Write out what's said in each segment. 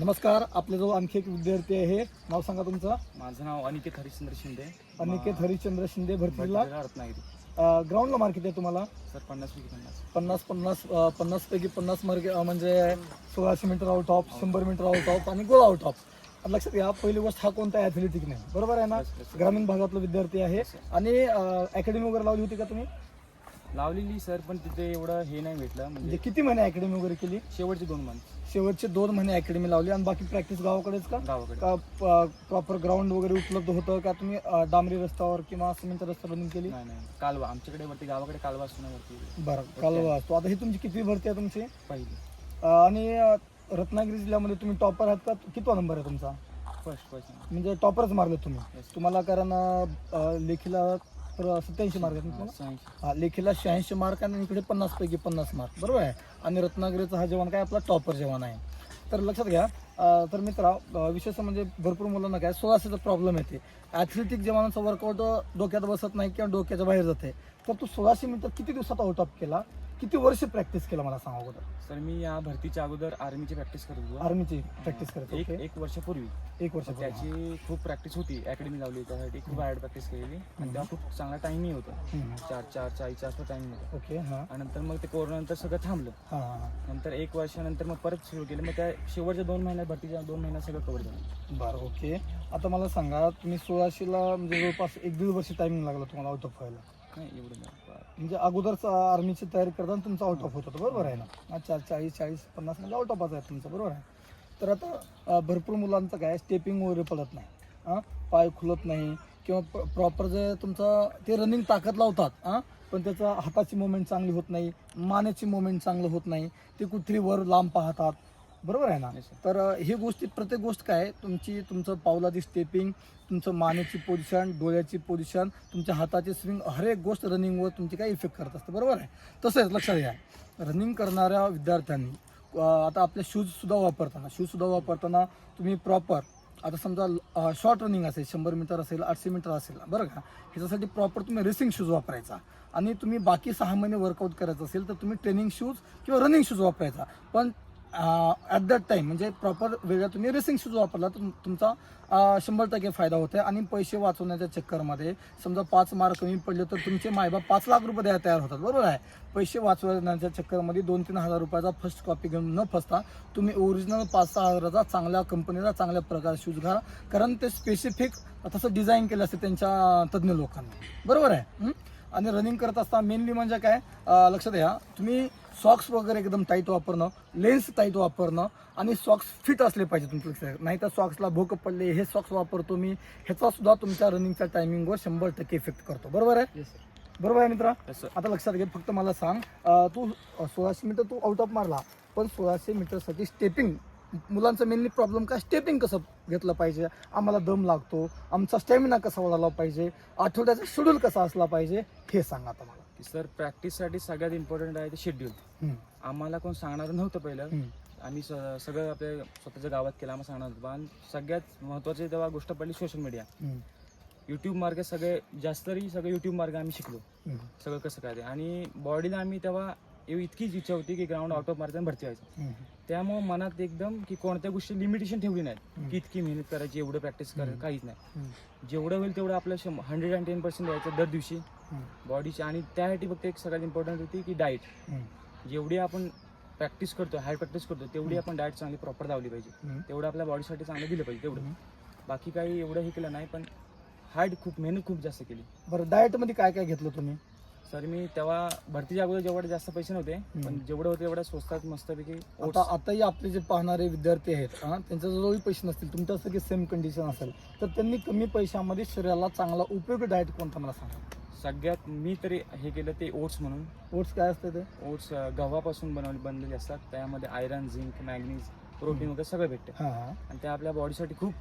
नमस्कार आपल्या जो आणखी एक विद्यार्थी आहे नाव सांगा तुमचं. माझं नाव अनिकेत हरिश्चंद्र शिंदे. अनिकेत हरिश्चंद्र शिंदे भरतीला. रत्नागिरी ग्राउंडला मार्क किती आहे तुम्हाला? सर पन्नास पैकी पन्नास. पन्नास पन्नास पन्नास पैकी पन्नास मार्क म्हणजे सोळाशे मीटर आउट ऑफ शंभर मीटर आउट ऑफ आणि गोल आउट ऑफ लक्षात घ्या पहिली गोष्ट हा कोणता ॲथलेटिक नाही. बरोबर आहे ना. ग्रामीण भागातला विद्यार्थी आहे. आणि अकॅडमी वगैरे लावली होती का तुम्ही? लावलेली सर पण तिथे एवढं हे नाही भेटलं. म्हणजे म्हणजे किती महिने अकॅडमी वगैरे केली? शेवटचे दोन मंथ शेवटचे दोन महिने अकॅडमी लावली आणि बाकी प्रॅक्टिस गावाकडेच का? गावाकडे. का प्रॉपर ग्राउंड वगैरे उपलब्ध होतं का? तुम्ही अं, डांबरी रस्त्यावर किंवा सिमेंट रस्त्यावर रनिंग केली? नाही नाही. कालवा. आमच्याकडे वरती गावाकडे कालवा असतो ना वरती बरं काल वाचतो आता ही तुमची किती भरती आहे तुमची? पहिली. अं, आणि अं, रत्नागिरी जिल्ह्यामध्ये तुम्ही टॉपर आहात का? कितवा नंबर आहे तुमचा? फर्स्ट फर्स्ट म्हणजे टॉपरच मारले तुम्ही. Yes. तुम्हाला कारण अं, लेखीला तर सत्याऐंशी मार्क आहेत ना तुम्हाला? हा लेखीला शहाऐंशी मार्क आणि इकडे पन्नास पैकी पन्नास मार्क बरोबर आहे? आणि रत्नागिरीचा हा जवान काय? आपला टॉपर जवान आहे. तर लक्षात घ्या अं, तर मित्रा विशेष म्हणजे भरपूर मुलांना काय? सोळाशेचा प्रॉब्लेम येते. ॲथलेटिक जवानाचा वर्कआउट डोक्यात बसत नाही किंवा डोक्याच्या बाहेर जाते. तर तू सोळाशे मीटर किती दिवसात आउट ऑफ केला? किती वर्ष प्रॅक्टिस केला मला सांगा अगोदर? सर मी या भरतीच्या अगोदर आर्मीची प्रॅक्टिस करत होतो. आर्मीची प्रॅक्टिस करत एक ओके एक वर्षापूर्वी एक वर्ष त्याची खूप प्रॅक्टिस होती अकॅडमी लावली त्यासाठी. खूप हार्ड प्रॅक्टिस केलेली. आणि तेव्हा खूप चांगला टाइमही होता. चार चार चाळीसच्या आसपास टाइम होता. ओके हां. आणि नंतर मग ते कोरोना नंतर सगळं थांबलं. हां हां नंतर एक वर्षानंतर मग परत सुरू केलं. मग त्या शेवटच्या दोन महिन्यात भरतीच्या दोन महिन्यात सगळं कव्हर झालं. बरं ओके आता मला सांगा तुम्ही सोळाशेला म्हणजे जवळपास एक दीड वर्ष टायमिंग लागला तुम्हाला आउट ऑफ व्हायला. नाही एवढं नाही. म्हणजे अगोदरच आर्मीची तयारी करताना तुमचं आउट ऑफ होत होतं बरोबर आहे ना? अच्छा चाळीस चाळीस पन्नास म्हणजे आउट ऑफच आहे तुमचं बरोबर आहे? तर आता भरपूर मुलांचं काय स्टेपिंग वगैरे पडत नाही. हां पाय खुलत नाही किंवा प्रॉपर जे तुमचं ते रनिंग ताकद लावतात हां पण त्याचं हाताची मुवमेंट चांगली होत नाही मानेची मुवमेंट चांगलं होत नाही ते कुठेतरी वर लांब पाहतात. बरोबर आहे ना. तर ही गोष्टी प्रत्येक गोष्ट काय तुमची तुमचं पावलाची स्टेपिंग तुमचं मानेची पोझिशन डोळ्याची पोझिशन तुमच्या हाताची स्विंग हर एक गोष्ट रनिंगवर तुमची काय इफेक्ट करत असते. बरोबर आहे? तसंच लक्षात घ्या. रनिंग करणाऱ्या विद्यार्थ्यांनी आता आपले शूजसुद्धा वापरताना शूजसुद्धा वापरताना तुम्ही प्रॉपर आता समजा शॉर्ट रनिंग असेल शंभर मीटर असेल आठशे मीटर असेल बरं का? ह्याच्यासाठी प्रॉपर तुम्ही रेसिंग शूज वापरायचा. आणि तुम्ही बाकी सहा महिने वर्कआउट करायचं असेल तर तुम्ही ट्रेनिंग शूज किंवा रनिंग शूज वापरायचा. पण ॲट दॅट टाइम म्हणजे प्रॉपर वेगळा तुम्ही रेसिंग शूज वापरला तर तुमचा शंभर टक्के फायदा होतो आणि पैसे वाचवण्याच्या चक्करमध्ये समजा पाच मार्क कमी पडले तर तुमचे मायबाप पाच लाख रुपये द्यायला तयार होतात. बरोबर आहे? पैसे वाचवण्याच्या चक्करमध्ये दोन तीन हजार रुपयाचा फर्स्ट कॉपी घेऊन न फसता तुम्ही ओरिजिनल पाच सहा हजाराचा चांगल्या कंपनीचा चांगल्या प्रकार शूज घाला कारण ते स्पेसिफिक तसं डिझाईन केलं असते त्यांच्या तज्ज्ञ लोकांनी. बरोबर आहे? आणि रनिंग करत असता मेनली म्हणजे काय? लक्षात घ्या. तुम्ही सॉक्स वगैरे एकदम टाईट वापरणं लेन्स टाईट वापरणं आणि सॉक्स फिट असले पाहिजे तुमचं लक्षात नाही तर सॉक्सला भोक पडले हे सॉक्स वापरतो मी ह्याचा सुद्धा तुमच्या रनिंगच्या टायमिंगवर शंभर टक्के इफेक्ट करतो. बरोबर आहे? बरोबर आहे मित्रा? आता लक्षात घे फक्त मला सांग तू सोळाशे मीटर तू आउट ऑफ मारला पण सोळाशे मीटरसाठी स्टेपिंग मुलांचा मेनली प्रॉब्लेम काय? स्टेपिंग कसं घेतलं पाहिजे? आम्हाला दम लागतो आमचा स्टॅमिना कसा वाढवला पाहिजे? आठवड्याचा शेड्यूल कसा असला पाहिजे? हे सांग आता मला. सर प्रॅक्टिससाठी सगळ्यात इम्पॉर्टंट आहे ते शेड्यूल आम्हाला कोण सांगणार नव्हतं पहिलं. आम्ही सगळं आपल्या स्वतःच्या गावात केलं आम्हाला सांगणार होतं. आणि सगळ्यात महत्त्वाची तेव्हा गोष्ट पडली सोशल मीडिया यूट्यूब मार्ग सगळे जास्त तरी सगळे यूट्यूब मार्ग आम्ही शिकलो. सगळं कसं काय ते. आणि बॉडीला आम्ही तेव्हा इतकीच इच्छा होती की ग्राउंड आउट ऑफ मारताना भरती व्हायचं. त्यामुळे मनात एकदम की कोणत्या गोष्टी लिमिटेशन ठेवली नाहीत. की इतकी मेहनत करायची एवढं प्रॅक्टिस करायचं. काहीच नाही. जेवढं होईल तेवढं आपलं हंड्रेड अँड टेन पर्सेंट द्यायचं दर दिवशी. बॉडीची आणि त्यासाठी फक्त एक सगळ्यात इम्पॉर्टंट होती की हम्म, जेवढी आपण प्रॅक्टिस करतो हार्ड प्रॅक्टिस करतो तेवढी आपण डाएट चांगली प्रॉपर लावली पाहिजे. तेवढं आपल्या बॉडीसाठी चांगलं दिलं पाहिजे तेवढं. बाकी काही एवढं हे केलं नाही पण हार्ड खूप मेहनत खूप जास्त केली. बरं डाएटमध्ये काय काय घेतलं तुम्ही? सर मी तेव्हा भरतीच्या अगोदर जेवढे जास्त पैसे नव्हते पण जेवढं होते तेवढं स्वस्तात मस्तपैकी आता. आताही आपले जे पाहणारे विद्यार्थी आहेत हा त्यांच्याजवळही पैसे नसतील. तुमच्यासारखी सेम कंडिशन असेल. तर त्यांनी कमी पैशामध्ये शरीराला चांगला उपयोगी डाएट कोणता मला सांगा? सगळ्यात मी तरी हे केलं ते ओट्स म्हणून. ओट्स काय असते ते? ओट्स गव्हापासून बनवले बनलेले असतात. त्यामध्ये आयरन झिंक मॅग्नीज प्रोटीन वगैरे सगळं भेटतं. आणि ते आपल्या बॉडीसाठी खूप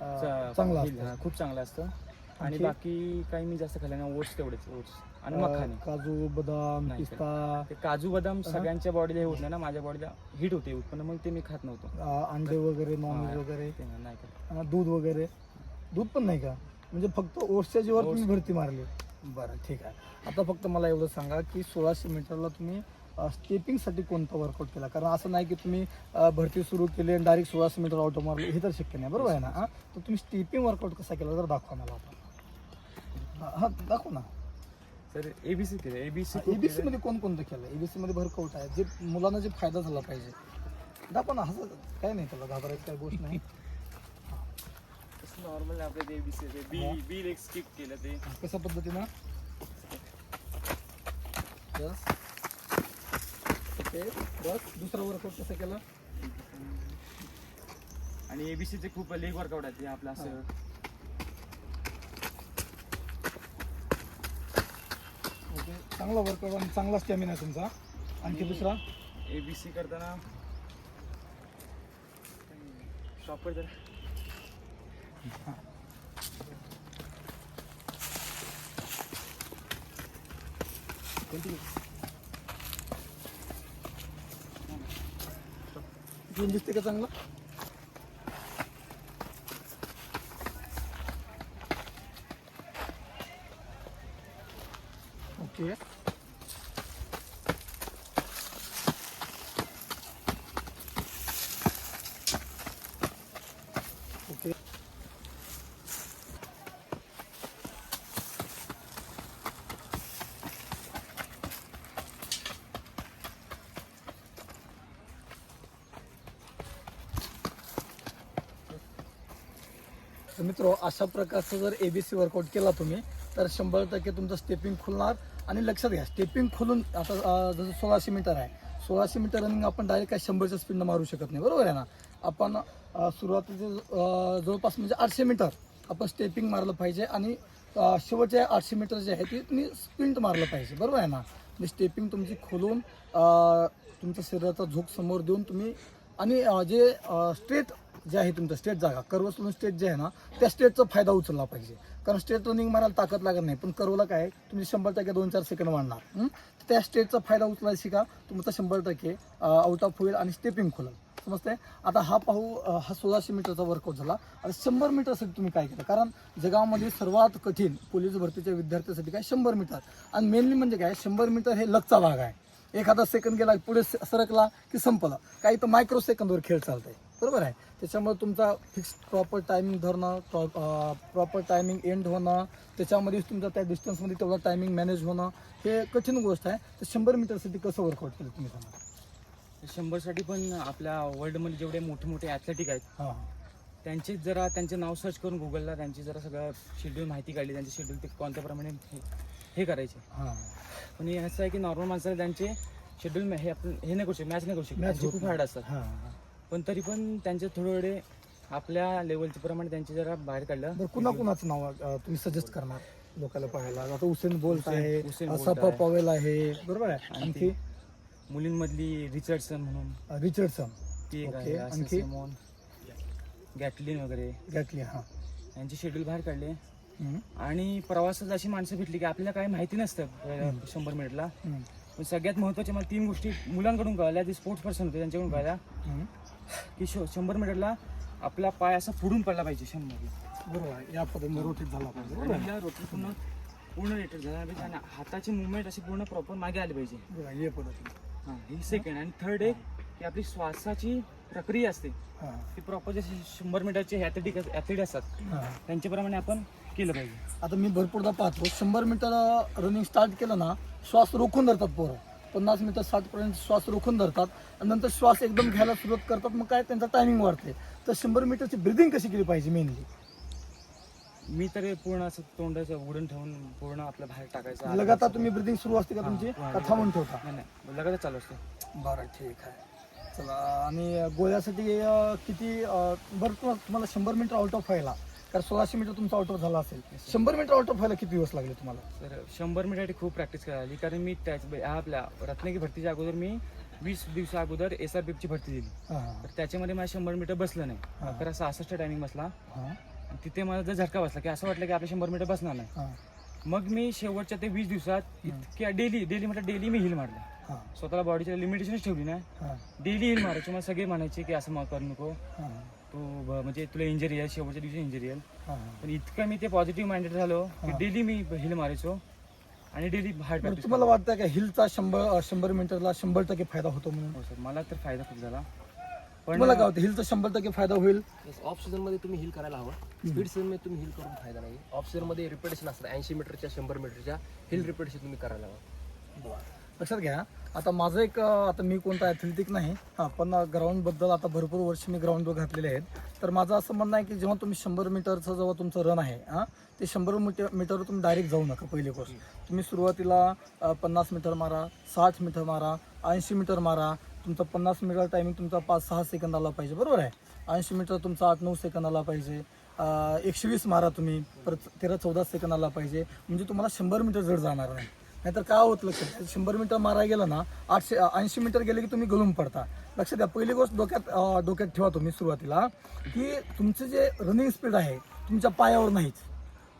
चांगलं खूप चांगलं असतं. आणि? बाकी काही मी जास्त खाल्लं नाही. ओट्स तेवढेच ओट्स आणि मखाने. काजू बदाम नाही, पिस्ता. ते काजू बदाम. सगळ्यांच्या बॉडीला हे होत नाही ना माझ्या बॉडीला हिट होते पण मग ते मी खात नव्हतो. अं, अंडे वगैरे नॉनव्हेज. वगैरे. ते नाही खात. अं, दूध वगैरे. दूध पण नाही का? म्हणजे फक्त ओट्सच्या जीवर तुम्ही. भरती मारली. बरं ठीक आहे. आता फक्त मला एवढं सांगा की सोळाशे मीटरला तुम्ही स्टेपिंगसाठी कोणता वर्कआउट केला? कारण असं नाही की तुम्ही अ, भरती सुरू केली आणि डायरेक्ट सोळाशे मीटर ऑटो मारले हे तर शक्य नाही. बरोबर आहे ना? हां? तर तुम्ही स्टेपिंग वर्कआउट कसा केला? जर दाखवा मला आता. हां दाखव ना. तर एबीसी केलं. एबीसी एबीसी मध्ये कोणकोणतं केलं एबीसी मध्ये वर्कआउट आहे. जे मुलांना जे फायदा झाला पाहिजे. दाखवा ना असं काय नाही त्याला घाबरायची काही गोष्ट नाही. नॉर्मल आपलं ते ABC B. B leg skip केलं ते. कशा पद्धतीनं? यस ओके बस. दुसरा वर्कआउट कसं केलं? आणि एबीसीचे खूप लेग वर्कआउट आहे ते आपलं असं ओके चांगला वर्कआउट आणि चांगला स्टॅमिना आहे तुमचा. आणखी दुसरा? एबीसी करताना शॉपर जर. दिसते का चांगलं ओके ओके तर मित्र अशा प्रकारचं जर एबीसी वर्कआउट केला तुम्ही तर शंभर टक्के तुमचं स्टेपिंग खुलणार. आणि लक्षात घ्या स्टेपिंग खोलून आता जसं सोळाशे मीटर आहे. सोळाशे मीटर रनिंग आपण डायरेक्ट काय शंभरच्या स्पीडनं मारू शकत नाही बरोबर आहे ना? आपण सुरुवातीचे जवळपास म्हणजे आठशे मीटर आपण स्टेपिंग मारलं पाहिजे आणि अं, शेवटचे आठशे मीटर जे आहे ते तुम्ही स्प्रिंट मारलं पाहिजे बरोबर आहे ना? म्हणजे स्टेपिंग तुमची खोलून तुमच्या शरीराचा झोक समोर देऊन तुम्ही आणि जे स्ट्रेट जे आहे तुमचं स्टेट जागा. कर्व सोडून स्टेट जे आहे ना त्या स्टेटचा फायदा उचलला पाहिजे. कारण स्टेट रनिंग मारायला ताकद लागत नाही. पण कर्वला काय तुम्ही शंभर टक्के दोन चार सेकंड वाढणार त्या स्टेटचा फायदा उचलायला शिका. तुमचा शंभर टक्के आउट ऑफ होईल आणि स्टेपिंग खोलेल समजते आता हा पाहू हा सोळाशे मीटरचा वर्कआउट झाला. आता शंभर मीटरसाठी तुम्ही काय केलं? कारण जगामध्ये सर्वात कठीण पोलीस भरतीच्या विद्यार्थ्यासाठी काय? शंभर मीटर. आणि मेनली म्हणजे काय? शंभर मीटर हे लकचा भाग आहे. एखादा सेकंद गेला पुढे स- सरकला की संपला. काही तर मायक्रो सेकंदवर खेळ चालतंय. बरोबर आहे. त्याच्यामुळे तुमचा फिक्स प्रॉपर टायमिंग धरणं प्रॉपर टायमिंग एंड होणं त्याच्यामध्ये तुमचा त्या डिस्टन्समध्ये तेवढा टायमिंग मॅनेज होणं हे कठीण गोष्ट आहे. तर शंभर मीटरसाठी कसं वर्कआउट केलं तुम्ही सांगा? शंभरसाठी पण आपल्या वर्ल्डमध्ये जेवढे मोठे मोठे ॲथलेटिक आहेत हां. त्यांचे जरा त्यांचे नाव सर्च करून गुगलला त्यांची जरा सगळं शेड्यूल माहिती काढली त्यांचे शेड्यूल ते कोणत्या प्रमाणे हे- करायचे. पण हे असं आहे की नॉर्मल माणसाला त्यांचे शेड्यूल हे आपण हे नाही करू शकत मॅच नाही करू शकत. होत खूप. हार्ड असतात. हां. पण तरी पण त्यांचे थोडे वेळे आपल्या लेवलच्या प्रमाणे त्यांचे जरा बाहेर काढलं. बरं कुणा कुणाचं नाव अं, तुम्ही सजेस्ट करणार लोकांना पाहायला? आता उसेन बोल्ट उसेन- आहे उसेन बोल्ट सफा आहे. पॉवेल आहे बरोबर आहे? आणि आणखी? मुलींमधली रिचर्डसन म्हणून. रिचर्डसन ती एक ओके, आहे आणखी? सिमोन गॅटलिन वगैरे. घातली हां. यांचे शेड्यूल बाहेर काढले. हम्म, आणि प्रवासात अशी माणसं भेटली की आपल्याला काही माहिती नसतं अं, शंभर मिनिटला. हम्म, पण सगळ्यात महत्त्वाच्या मला तीन गोष्टी मुलांकडून कळल्या जे स्पोर्ट्स पर्सन होते त्यांच्याकडून कळल्या. हम्म. की शो शंभर मीटरला आपला पाय असा फुडून पडला पाहिजे शंभर. बरोबर आहे. या पद्धतीने रोटेट झाला पाहिजे. बरोबर आहे? आणि रोटी पूर्ण पूर्ण रेटेड झाला पाहिजे आणि हाताची मुवमेंट अशी पूर्ण प्रॉपर मागे आली पाहिजे. ये पद्धतीने हां ही सेकंड आणि थर्ड एक की आपली श्वासाची प्रक्रिया असते. हां. ती प्रॉपर जसे शंभर मीटरचे ॲथलेटिक ॲथलीट असतात. हां. त्यांच्याप्रमाणे आपण केलं पाहिजे. आता मी भरपूरदा पाहतो. शंभर मीटर रनिंग स्टार्ट केलं ना श्वास रोखून धरतात पोरं. पन्नास मीटर साठ पर्यंत श्वास रोखून धरतात आणि नंतर श्वास एकदम घ्यायला सुरुवात करतात मग काय त्यांचा टायमिंग वाढते. तर शंभर मीटरची ब्रिदिंग कशी केली पाहिजे मेनली मी तर पूर्ण असं तोंडाचं उडून ठेवून पूर्ण आपल्या बाहेर टाकायचं लगातार तुम्ही ब्रिदिंग सुरू असते का तुमची? का थांबून ठेवता. नाही नाही लगातार चालू असतं. बरं ठीक आहे. चला आणि गोळ्यासाठी किती बरं तुम्हाला तुम्हाला शंभर मीटर आउट ऑफ व्हायला कारण सोळाशे मीटर तुमचा आउट झाला असेल. शंभर मीटर आउट ऑफ व्हायला किती दिवस लागले तुम्हाला? तर शंभर मीटरसाठी खूप प्रॅक्टिस करायला लागली. कारण मी त्याच आपल्या रत्नागिरी भरतीच्या अगोदर मी वीस दिवसा अगोदर एस आर ची भरती दिली. तर त्याच्यामध्ये मला शंभर मीटर बसलं नाही. अकरा सहासष्ट टायमिंग बसला. हां. तिथे मला जर झटका बसला की असं वाटलं की आपले शंभर मीटर बसणार नाही. मग मी शेवटच्या ते वीस दिवसात इतक्या डेली डेली म्हटलं डेली मी हिल मारलं. स्वतःला बॉडीच्या लिमिटेशनच ठेवली ना डेली हिल मारायची. मला सगळे म्हणायचे की असं मग करू नको. तू ब- म्हणजे तुला इंजरी आहे शेवटच्या दिवशी इंजरी आहे. हां पण इतकं मी ते पॉझिटिव्ह माइंडेड झालो की हां. डेली मी हिल मारायचो आणि डेली हार्ड बरं, तुम्हाला वाटतं का हिलचा शंभर शंभर मीटरला शंभर टक्के फायदा होतो म्हणून? हो सर मला तर फायदा खूप झाला. पण तुम्हाला काय वाटतं हिलचा शंभर टक्के फायदा होईल? ऑफ सीझनमध्ये तुम्ही हिल करायला हवं. स्पीड सीझनमध्ये तुम्ही हिल करून फायदा नाही. ऑफ सीझनमध्ये रिपिटेशन असतात ऐंशी मीटरच्या शंभर मीटरच्या हिल रिपिटेशन तुम्ही करायला हवं. लक्षात घ्या. आता माझं एक आता मी कोणता ॲथलेटिक नाही. हां पण ग्राउंडबद्दल आता भरपूर वर्ष मी ग्राउंडवर घातलेले आहेत. तर माझं असं म्हणणं आहे की जेव्हा तुम्ही शंभर मीटरचं जेव्हा तुमचं रन आहे हां ते शंभर मीटर मीटरवर तुम्ही डायरेक्ट जाऊ नका पहिले गोष्ट. तुम्ही सुरुवातीला पन्नास मीटर मारा साठ मीटर मारा ऐंशी मीटर मारा. तुमचा पन्नास मीटर टायमिंग तुमचा पाच सहा सेकंद आला पाहिजे बरोबर आहे? ऐंशी मीटर तुमचा आठ नऊ सेकंद आला पाहिजे एकशे वीस मारा तुम्ही परत तेरा चौदा सेकंद आला पाहिजे. म्हणजे तुम्हाला शंभर मीटर जड जाणार नाही. नाहीतर काय होत लक्षात? शंभर मीटर मारायला गेलं ना आठशे ऐंशी मीटर गेले की तुम्ही गळून पडता. लक्षात द्या पहिली गोष्ट डोक्यात डोक्यात ठेवा तुम्ही सुरुवातीला की तुमचं जे रनिंग स्पीड आहे तुमच्या पायावर नाहीच.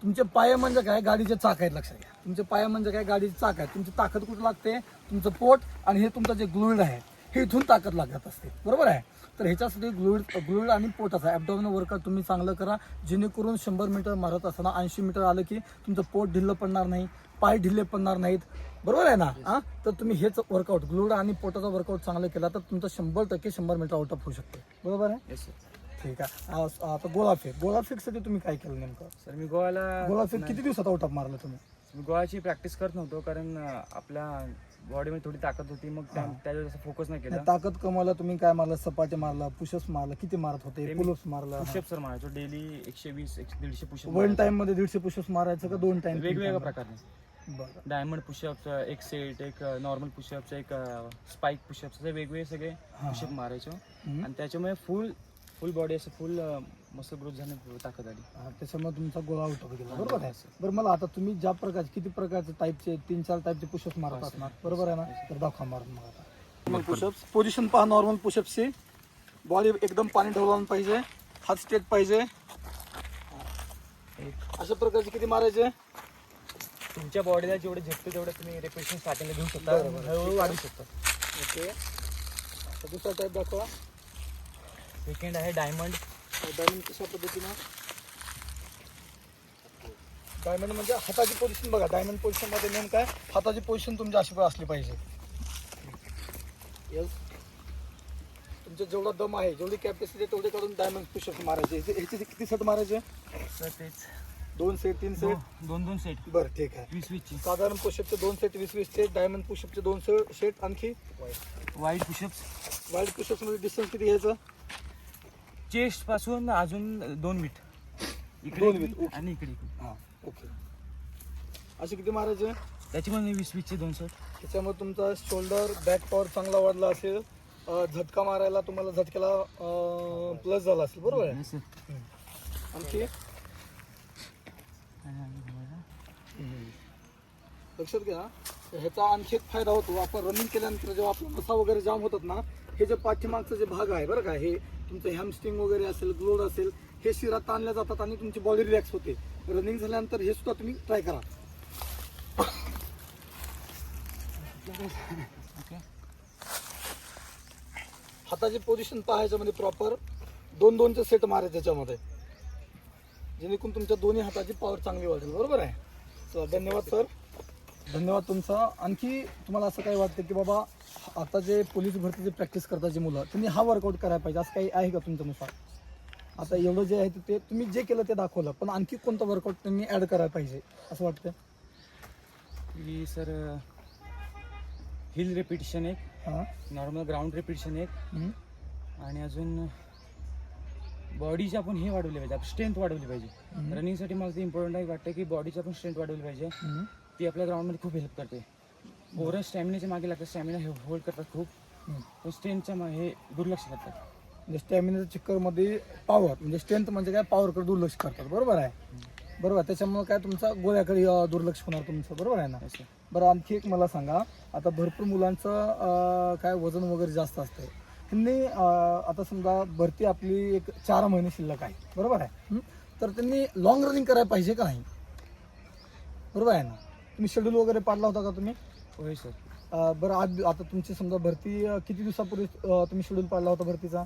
तुमचे पाय म्हणजे काय? गाडीचे चाक आहेत लक्षात घ्या. तुमचे पाय म्हणजे काय? गाडीचे चाक आहेत. तुमची ताकद कुठं लागते? तुमचं पोट आणि हे तुमचं जे ग्लुईड आहे हे इथून ताकद लागत असते. बरोबर आहे? तर ह्याच्यासाठी ग्लुईड ग्लुईड आणि पोटाचा ॲबडॉमिनल वर्कआउट तुम्ही चांगलं करा. जेणेकरून शंभर मीटर मारत असताना ऐंशी मीटर आलं की तुमचं पोट ढिल्लं पडणार नाही. पाय ढिल्ले पडणार नाहीत. बरोबर आहे ना? हां तर तुम्ही हेच वर्कआउट ग्लुईड आणि पोटाचा वर्कआउट चांगलं केला तर तुमचं शंभर टक्के शंभर मीटर आउट ऑफ होऊ शकते. बरोबर आहे? येस सर ठीक आहे. आ- आता गोळाफेक गोळाफेकसाठी तुम्ही काय केलं नेमकं? सर मी गोव्याला गोळाफेक किती दिवसात आउट ऑफ मारलं तुम्ही? मी गोव्याची प्रॅक्टिस करत नव्हतो कारण अं, आपल्या बॉडीमध्ये थोडी ताकद होती. मग त्या- त्याच्यावर फोकस नाही केला. ताकद कमावला तुम्ही काय मारलं? सपाटे मारला पुशप्स मारला किती मारत होते? ते मी- पुलप्स मारला. पुशअप सर मारायचो. डेली एकशे वीस एकशे दीडशे पुशअप वन टाइममध्ये दीडशे पुशप्स मारायचं का दोन टाइम वेगवेगळ्या प्रकारने बरं. डायमंड पुशअप एक सेट एक नॉर्मल पुशअप एक स्पाइक पुशअप असे वेगवेगळे सगळे हा. पुशअप मारायचो. हम्म. आणि त्याच्यामुळे फुल फुल बॉडी असं फुल मसल ग्रोथ झाणे ताकद आली. हा, त्याच्यामुळे तुमचा गोळा गेला. बरोबर आहे. बरं मला आता तुम्ही ज्या प्रकारचे किती प्रकारचे टाईपचे तीन चार टाईपचे पुशप्स मारत. असणार. बरोबर आहे ना? तर दाखवा मारून मग आता. नॉर्मल पुशप्स पोझिशन पहा नॉर्मल पुशप्सची बॉडी एकदम पाणी ढवळून पाहिजे. हात स्ट्रेट पाहिजे. अशा प्रकारचे किती मारायचे? तुमच्या बॉडीला जेवढे झेपते तेवढे तुम्ही रेपेशन स्टार्टिंगला घेऊ शकता. बरोबर. हळूहळू वाढू शकता. ओके. आता दुसरा टाईप दाखवा. सेकंड आहे डायमंड डायमंड कशा पद्धतीनं? डायमंड म्हणजे हाताची पोझिशन बघा. डायमंड पोझिशनमध्ये नेम काय? हाताची पोझिशन तुमची अशी असली पाहिजे. येस तुमचं जेवढा दम आहे जेवढी कॅपॅसिटी आहे तेवढे काढून डायमंड पुशअप मारायचे. ह्याचे ह्याचे किती सेट मारायचे? तर तेच दोन सेट तीन सेट दोन दोन सेट बरं ठीक आहे. वीस वीसची साधारण पुशअपचे दोन सेट वीस वीस सेट डायमंड पुशअपचे दोन सेट आणखी? वाईड पुशअप्स वाईल्डमध्ये डिस्टन्स किती घ्यायचं? चेस्टपासून अजून दोन मीट दोन ओके. आणि इकडे. हां ओके असे किती मारायचे? त्याची पण वीस वीसचे दोन सेट त्याच्यामुळे तुमचा शोल्डर बॅक पॉवर चांगला वाढला असेल. अं, झटका मारायला तुम्हाला झटक्याला प्लस झाला असेल बरोबर आहे. आणखी. लक्षात घ्या ह्याचा आणखी एक फायदा होतो. आपण रनिंग केल्यानंतर जेव्हा आपला नसा वगैरे जाम होतात ना हे जे पाठीमागचं जे भाग आहे बरं का हे तुमचं हॅमस्टिंग वगैरे असेल ग्लोड असेल हे शिरा ताणल्या जातात आणि तुमची बॉडी रिलॅक्स होते. रनिंग झाल्यानंतर हे सुद्धा तुम्ही ट्राय करा. Okay. हाताची पोझिशन पाहायचं म्हणजे प्रॉपर दोन दोनचे सेट मारायचे त्याच्यामध्ये जेणेकरून तुमच्या दोन्ही हाताची पॉवर चांगली वाढेल. बरोबर आहे? चला धन्यवाद सर धन्यवाद तुमचा. आणखी तुम्हाला असं काही वाटतं की बाबा आता जे पोलीस भरतीची प्रॅक्टिस करतात जे मुलं त्यांनी हा वर्कआउट करायला पाहिजे असं काही आहे का तुमच्यानुसार? आता एवढं जे आहे ते तुम्ही जे केलं ते दाखवलं पण आणखी कोणतं वर्कआउट त्यांनी ॲड करायला पाहिजे असं वाटतं? की सर हिल रेपिटेशन एक हां. नॉर्मल ग्राउंड रेपिटेशन एक. आणि अजून बॉडीची आपण हे वाढवली पाहिजे स्ट्रेंथ वाढवली पाहिजे. रनिंगसाठी मला ते इम्पॉर्टंट आहे वाटतं की बॉडीची आपण स्ट्रेंथ वाढवली पाहिजे. ती आपल्या ग्राउंडमध्ये खूप हेल्प करते. पोरं स्टॅमिनाच्या मागे लागतात स्टॅमिना हे होल्ड करतात खूप. पण स्ट्रेंथच्या हे दुर्लक्ष करतात. म्हणजे स्टॅमिनाच्या चक्करमध्ये पॉवर म्हणजे स्ट्रेंथ म्हणजे काय? पॉवरकडे दुर्लक्ष करतात बरोबर आहे? बरोबर त्याच्यामुळे काय तुमचा गोळ्याकडे दुर्लक्ष होणार तुमचं बरोबर आहे ना? असं. बरं आणखी एक मला सांगा. आता भरपूर मुलांचं काय वजन वगैरे जास्त असते त्यांनी आता समजा भरती आपली एक चार महिने शिल्लक आहे. बरोबर आहे? तर त्यांनी लॉंग रनिंग करायला पाहिजे का नाही? बरोबर आहे ना? तुम्ही शेड्यूल वगैरे पाडला होता का तुम्ही? होय सर. बरं आज आता तुमची समजा भरती किती दिवसापूर्वी तुम्ही शेड्यूल पाडला होता भरतीचा?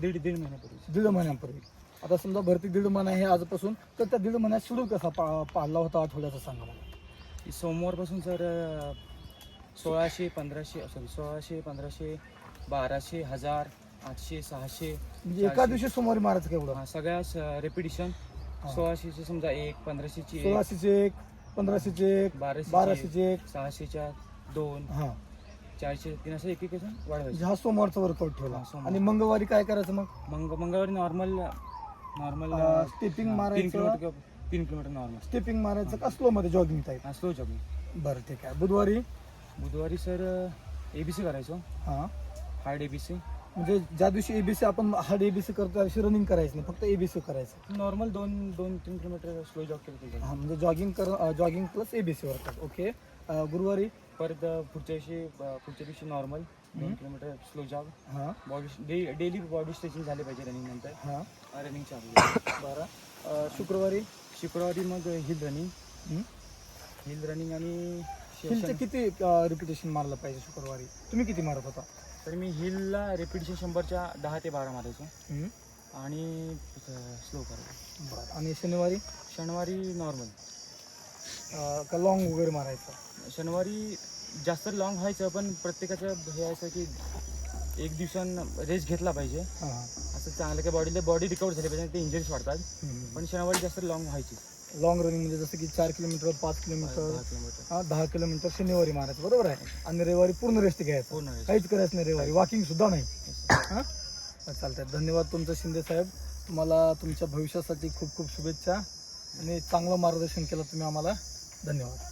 दीड दीड महिन्यापूर्वी. दीड महिन्यापूर्वी. आता समजा भरती दीड महिना आहे आजपासून तर त्या दीड महिन्यात शेड्यूल कसा पा पाडला होता आठवड्याचा सांगा मला. सोमवारपासून सर सोळाशे पंधराशे सॉरी सोळाशे पंधराशे बाराशे हजार आठशे सहाशे म्हणजे एका. दिवशी सोमवारी मारायचं का एवढं? हा, सगळ्या रेपिटेशन. सोळाशेचे समजा एक पंधराशेची एक. सोळाशेचे एक पंधराशेचे एक बाराशेचे बाराशेचे एक. सहाशेच्या दोन. हा. चारशे तीन असं एक एक असं म्हणजे वाढवायचं हा सोमवारचा वर्कआउट ठेवला. हा, सोमवार. आणि मंगळवारी काय करायचं मग? मंग मंगळवारी नॉर्मल नॉर्मल स्टेपिंग तीन मारायचं किलोमीटर किंवा तीन किलोमीटर नॉर्मल स्टेपिंग मारायचं का स्लो मध्ये जॉगिंग टाईप स्लो जॉगिंग बरं ठीक आहे. बुधवारी? बुधवारी सर एबीसी करायचो. हा. हार्ड एबीसी म्हणजे ज्या दिवशी एबीसी आपण हार्ड एबीसी करतो त्या दिवशी रनिंग करायचं नाही फक्त एबीसी करायचं. नॉर्मल दोन दोन तीन किलोमीटर स्लो जॉग केलं हा. म्हणजे जॉगिंग कर jogging plus ABC workout okay गुरुवारी? परत पुढच्या दिवशी पुढच्या दिवशी नॉर्मल दोन. किलोमीटर स्लो जॉग हा. बॉडी डेली बॉडी स्ट्रेचिंग झाले पाहिजे रनिंग नंतर. हा. रनिंग चालू बरं. शुक्रवारी? शुक्रवारी मग हिल रनिंग. हिल रनिंग आणि हिलचे. किती रिपिटेशन मारलं पाहिजे शुक्रवारी? तुम्ही किती मारत होता? तर मी हिलला रेपिटेशन शंभरच्या दहा ते बारा मारायचो. आणि स्लो करायचो. बरं. आणि शनिवारी? शनिवारी नॉर्मल का लॉंग वगैरे मारायचं? शनिवारी जास्त लॉंग व्हायचं पण प्रत्येकाचं हे असं की एक दिवसां रेस्ट घेतला पाहिजे. असं चांगलं की बॉडीला बॉडी रिकवर झाली पाहिजे ते इंजरीज वाढतात. पण शनिवारी जास्त लॉंग व्हायची. लॉंग रनिंग म्हणजे जसं की चार किलोमीटर पाच किलोमीटर दहा किलोमीटर हा दहा किलोमीटर शनिवारी मारायचं बरोबर आहे? आणि रविवारी पूर्ण रेस्ट घ्यायचा. पूर्ण. काहीच करायचं नाही रविवारी वॉकिंग सुद्धा नाही. हां? चालतंय. धन्यवाद तुमचं शिंदे साहेब. तुम्हाला तुमच्या भविष्यासाठी खूप खूप शुभेच्छा. आणि चांगलं मार्गदर्शन केलं तुम्ही आम्हाला. धन्यवाद.